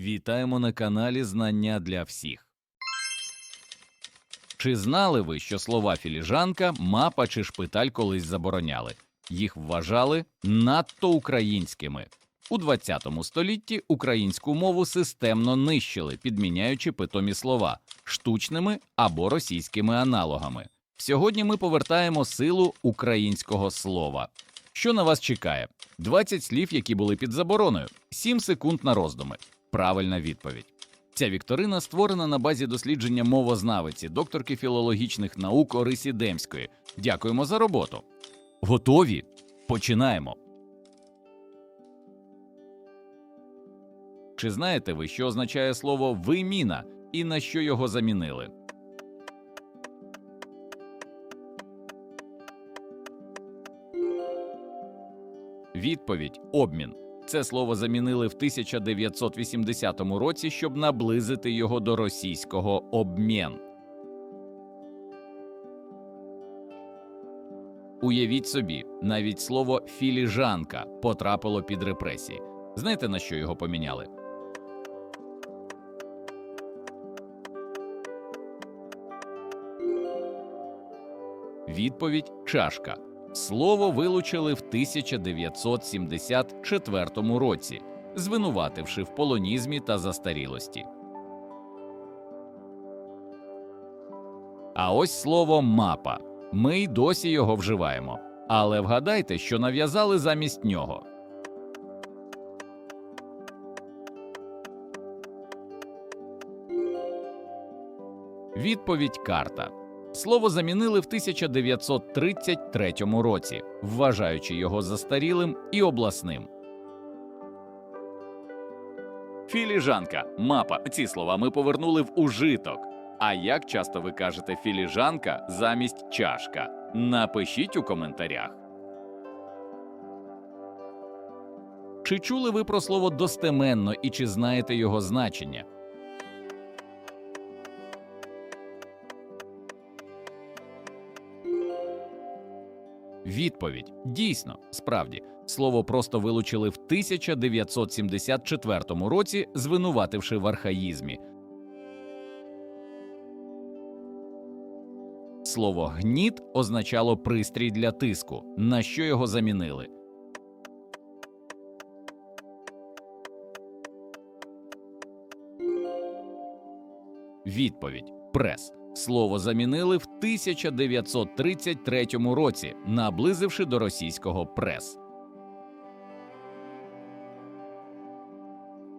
Вітаємо на каналі Знання для всіх. Чи знали ви, що слова філіжанка, мапа чи шпиталь колись забороняли? Їх вважали надто українськими. У 20 столітті українську мову системно нищили, підміняючи питомі слова штучними або російськими аналогами. Сьогодні ми повертаємо силу українського слова. Що на вас чекає? 20 слів, які були під забороною, 7 секунд на роздуми. Правильна відповідь. Ця вікторина створена на базі дослідження мовознавиці, докторки філологічних наук Орисі Демської. Дякуємо за роботу. Готові? Починаємо. Чи знаєте ви, що означає слово виміна і на що його замінили? Відповідь обмін. Це слово замінили в 1980 році, щоб наблизити його до російського обмін. Уявіть собі, навіть слово філіжанка потрапило під репресії. Знаєте, на що його поміняли? Відповідь чашка. Слово вилучили в 1974 році, звинувативши в полонізмі та застарілості. А ось слово мапа. Ми й досі його вживаємо. Але вгадайте, що нав'язали замість нього. Відповідь карта. Слово замінили в 1933 році, вважаючи його застарілим і обласним. Філіжанка, мапа. Ці слова ми повернули в ужиток. А як часто ви кажете філіжанка замість чашка? Напишіть у коментарях. Чи чули ви про слово достеменно і чи знаєте його значення? Відповідь дійсно, справді, слово просто вилучили в 1974 році, звинувативши в архаїзмі. Слово гніт означало пристрій для тиску, на що його замінили. Відповідь прес. Слово замінили в 1933 році, наблизивши до російського прес.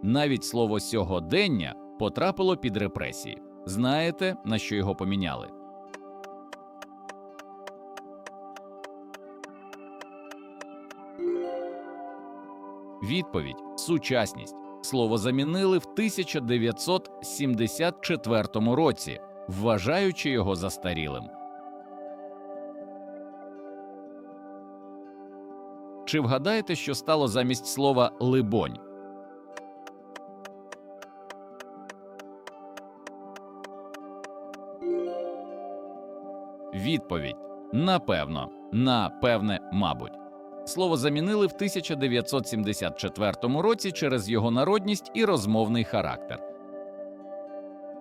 Навіть слово сьогодення потрапило під репресії. Знаєте, на що його поміняли? Відповідь сучасність. Слово замінили в 1974 році, вважаючи його застарілим. Чи вгадаєте, що стало замість слова либонь? Відповідь напевно, напевне, мабуть. Слово замінили в 1974 році через його народність і розмовний характер.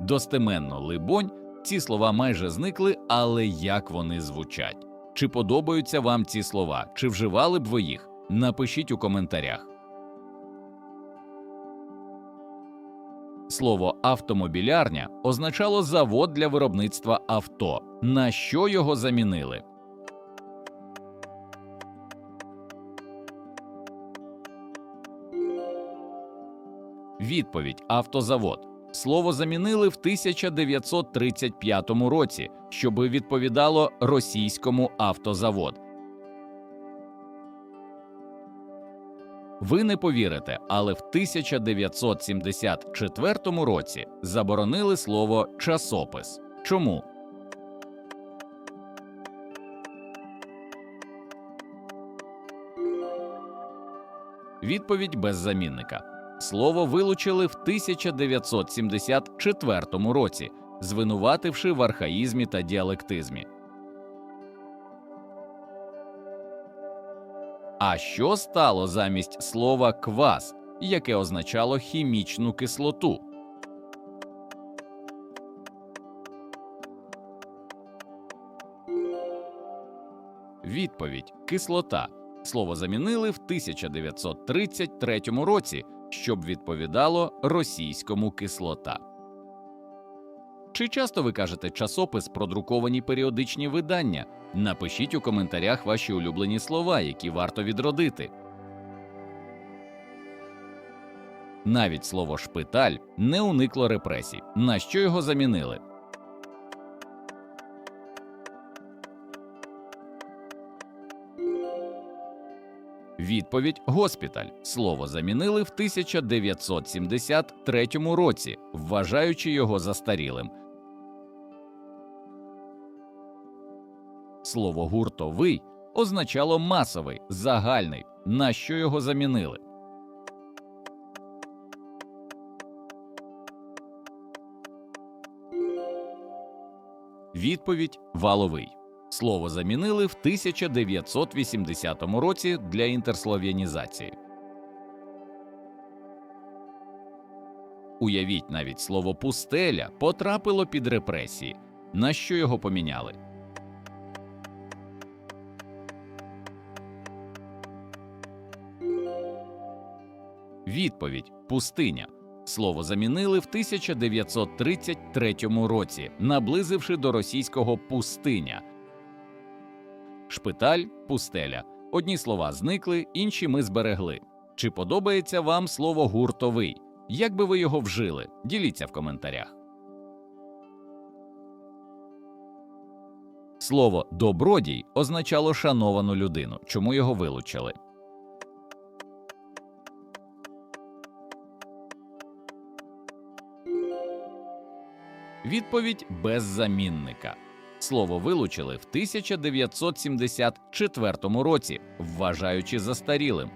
Достеменно, либонь, ці слова майже зникли, але як вони звучать? Чи подобаються вам ці слова? Чи вживали б ви їх? Напишіть у коментарях. Слово автомобілярня означало завод для виробництва авто. На що його замінили? Відповідь автозавод. Слово замінили в 1935 році, щоби відповідало російському автозавод. Ви не повірите, але в 1974 році заборонили слово часопис. Чому? Відповідь без замінника. Слово вилучили в 1974 році, звинувативши в архаїзмі та діалектизмі. А що стало замість слова квас яке означало хімічну кислоту. Відповідь кислота. Слово замінили в 1933 році, щоб відповідало російському кислота. Чи часто ви кажете часопис про друковані періодичні видання? Напишіть у коментарях ваші улюблені слова, які варто відродити. Навіть слово шпиталь не уникло репресій. На що його замінили? Відповідь госпіталь. Слово замінили в 1973 році, вважаючи його застарілим. Слово гуртовий означало масовий, загальний. На що його замінили? Відповідь валовий. Слово замінили в 1980 році для інтерслов'янізації. Уявіть, навіть слово пустеля потрапило під репресії. На що його поміняли? Відповідь пустиня. Слово замінили в 1933 році, наблизивши до російського пустиня. Шпиталь, пустеля. Одні слова зникли, інші ми зберегли. Чи подобається вам слово гуртовий? Як би ви його вжили? Діліться в коментарях. Слово добродій означало шановану людину. Чому його вилучили? Відповідь без замінника. Слово вилучили в 1974 році, вважаючи застарілим.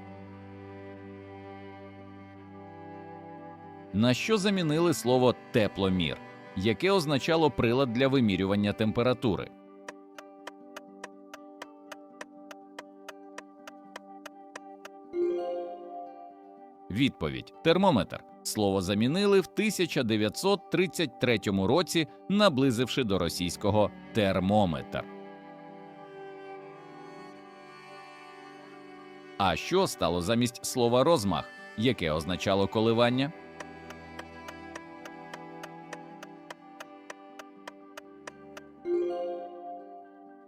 На що замінили слово тепломір, яке означало прилад для вимірювання температури? Відповідь термометр. Слово замінили в 1933 році, наблизивши до російського термометр. А що стало замість слова розмах, яке означало коливання?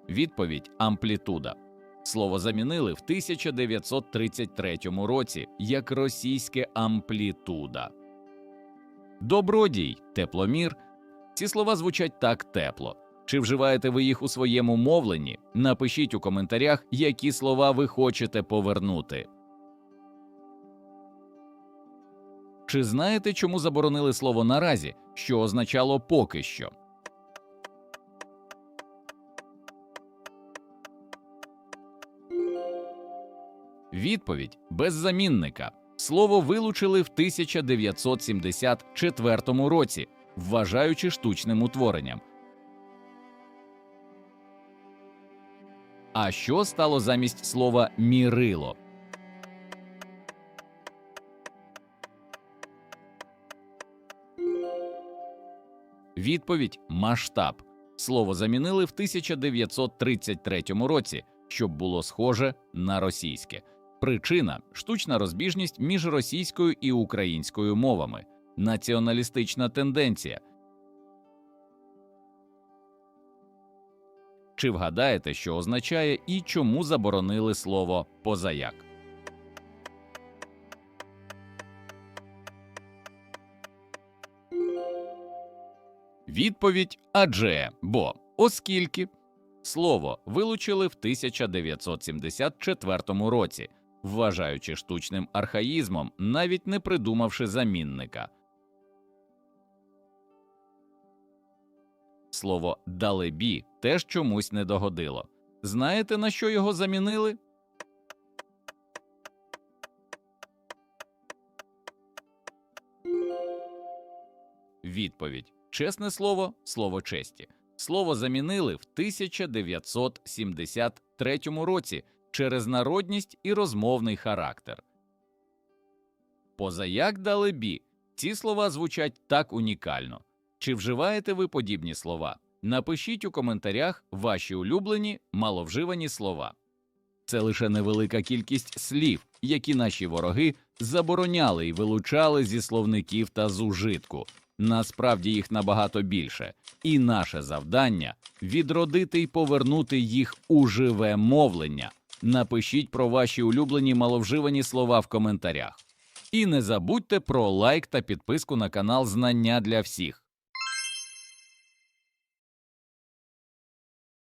Відповідь амплітуда. Слово замінили в 1933 році як російське амплітуда. Добродій, тепломір. Ці слова звучать так тепло. Чи вживаєте ви їх у своєму мовленні? Напишіть у коментарях, які слова ви хочете повернути. Чи знаєте, чому заборонили слово наразі, що означало поки що? Відповідь без замінника. Слово вилучили в 1974 році, вважаючи штучним утворенням. А що стало замість слова мірило? Відповідь масштаб. Слово замінили в 1933 році, щоб було схоже на російське. Причина штучна розбіжність між російською і українською мовами, націоналістична тенденція. Чи вгадаєте, що означає і чому заборонили слово позаяк? Відповідь адже бо оскільки слово вилучили в 1974 році, вважаючи штучним архаїзмом, навіть не придумавши замінника. Слово далебі теж чомусь не догодило. Знаєте, на що його замінили? Відповідь чесне слово, слово честі. Слово замінили в 1973 році через народність і розмовний характер. Позаяк далебі. Ці слова звучать так унікально. Чи вживаєте ви подібні слова? Напишіть у коментарях ваші улюблені маловживані слова. Це лише невелика кількість слів, які наші вороги забороняли і вилучали зі словників та з ужитку. Насправді їх набагато більше, і наше завдання відродити і повернути їх у живе мовлення. Напишіть про ваші улюблені маловживані слова в коментарях. І не забудьте про лайк та підписку на канал Знання для всіх.